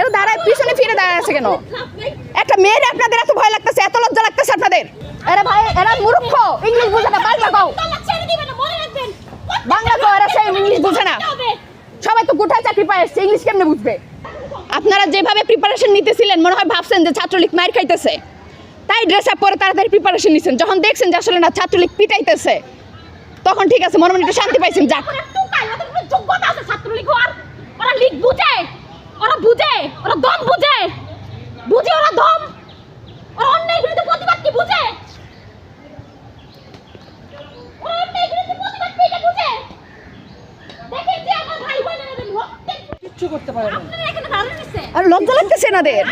এরা দাঁড়ায়, পিছনে ফিরে দাঁড়ায় আছে কেন? একটা মেয়ের আপনাদের এত ভয় লাগতেছে, এত লজ্জা লাগতেছে আপনাদের? এরা ভাই, এরা মূর্খ, ইংলিশ বুঝে না বাংলা কও। বাংলা কও, এরা সেই ইংলিশ বুঝে না। সবাই তো কোথায় চাকরি পায় এসছে, ইংলিশ কেমনে বুঝবে? আপনারা যেভাবে প্রিপারেশন নিতেছিলেন, মনে হয় ভাবছেন যে ছাত্রলীগ মার খাইতেছে। তাই ড্রেস আপ পরে তাড়াতাড়ি প্রিপারেশন নিছেন। যখন দেখছেন যে আসলে না, ছাত্রলীগ পিটাইতেছে, তখন ঠিক আছে, মনে মনে একটু শান্তি পাইছেন, যাক। যোগ্যতা আছে ছাত্রলীগ হওয়ার? ওরা লিগ বুঝে ওরা বুঝে ওরা দম বুঝে বুঝে ওরা দম ওরা অন্যায় বিরুদ্ধে প্রতিবাদ কি বুঝে ওরা অন্যায় বিরুদ্ধে প্রতিবাদ কি এটা বুঝে দেখেন যে আমার ভাই বোনেরা রক্তে কিচ্ছু করতে পারে না। আপনারা এখানে দাঁড়িয়ে রয়েছে আর লজ্জা লাগতেছে এনাদের।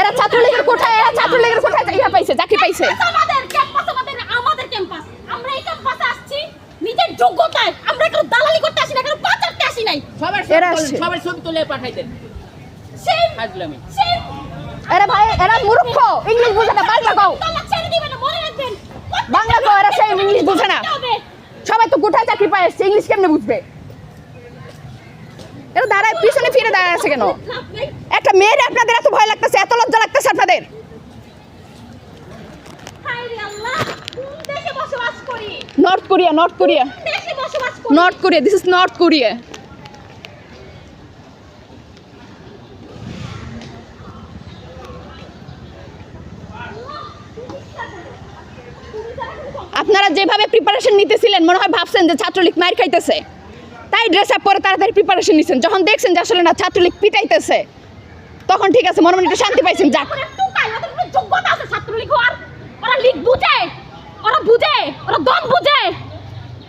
এরা ছাত্রলীগের কোঠায় এরা ছাত্রলীগের কোঠায় ইয়া পাইছে চাকরি পাইছে। আমাদের ক্যাম্পাস আমাদের আমাদের ক্যাম্পাস আমরা এই ক্যাম্পাসে আসছি নিজের যোগ্যতায়। আমরা কোনো দালালি করতে আসি না কোনো পাচারতে আসি নাই। সবার ছবি তুলে পাঠাই দেন। সেই এরা ভাই এরা মূর্খ। ইংলিশ বুঝে না বাংলা কও। মনে বাংলা এরা সেই ইংলিশ বুঝে না। সবাই তো কোথায় চাকরি পায় এসছে ইংলিশ কেমনে বুঝবে? এটা দাঁড়ায় পিছনে ফিরে দাঁড়ায় আছে কেন? একটা মেয়ের আপনাদের এত ভয় লাগতেছে এত লজ্জা লাগতেছে আপনাদের। North Korea North Korea North Korea this is North Korea আপনারা যেভাবে প্রিপারেশন নিতেছিলেন, মনে হয় ভাবছেন যে ছাত্রলীগ মায়ের খাইতেছে। তাই ড্রেস আপ পরে তাড়াতাড়ি প্রিপারেশন নিচ্ছেন যখন দেখছেন যে আসলে না, ছাত্রলীগ পিটাইতেছে, তখন ঠিক আছে, মনে মনে একটু শান্তি পাইছেন, যাক। বুঝে, ওরা বুঝে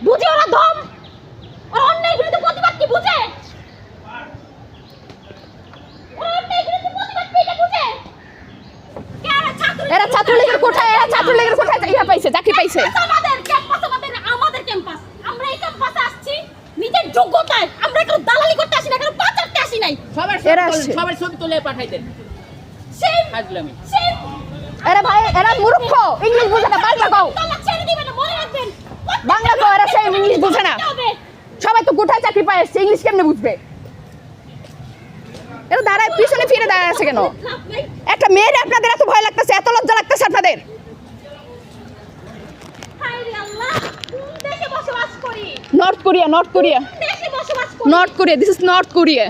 বুঝে ওরা দম ওরা অন্যায় বিরুদ্ধে প্রতিবাদ কি বুঝে ওরা অন্যায় বিরুদ্ধে প্রতিবাদ কি এটা বুঝে কারা ছাত্রলীগ এরা কোঠায় এরা ছাত্রলীগের কোঠায় ইয়া পাইছে চাকরি পাইছে। আমাদের ক্যাম্পাস আমাদের আমাদের ক্যাম্পাস আমরা এই ক্যাম্পাসে আসছি নিজের যোগ্যতায়। আমরা কোনো দালালি করতে আসি না কোনো পাচারতে আসি নাই। সবার এরা আসছে। সবার ছবি তুলে পাঠাই দেন। সেই হাজলামি। সেই এরা ভাই এরা মূর্খ। ইংলিশ বুঝে না বাংলা কও। বাংলা কও এরা সেই ইংলিশ বুঝে না। সবাই তো কোথায় চাকরি পায় এসছে? ইংলিশ কেমনে বুঝবে? এরা দাঁড়ায় পিছনে ফিরে দাঁড়ায় আছে কেন? একটা মেয়ের আপনাদের এত ভয় লাগতেছে এত লজ্জা লাগতেছে আপনাদের? North Korea North Korea North Korea this is North Korea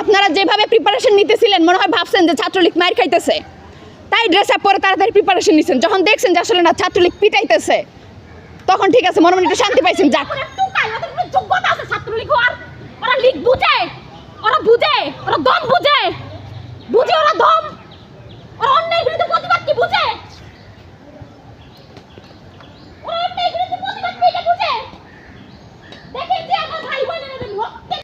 আপনারা যেভাবে প্রিপারেশন নিতেছিলেন মনে হয় ভাবছেন যে ছাত্রলীগ মার খাইতেছে। তাই ড্রেস আপ পরে তাড়াতাড়ি প্রিপারেশন নিছেন যখন দেখছেন যে আসলে না ছাত্রলীগ পিটাইতেছে। তখন ঠিক আছে, মনে মনে একটু শান্তি পাইছেন, যাক। যোগ্যতা আছে ছাত্রলীগ হওয়ার। ওরা লিগ বুঝে, ওরা বুঝে, ওরা দম বুঝে।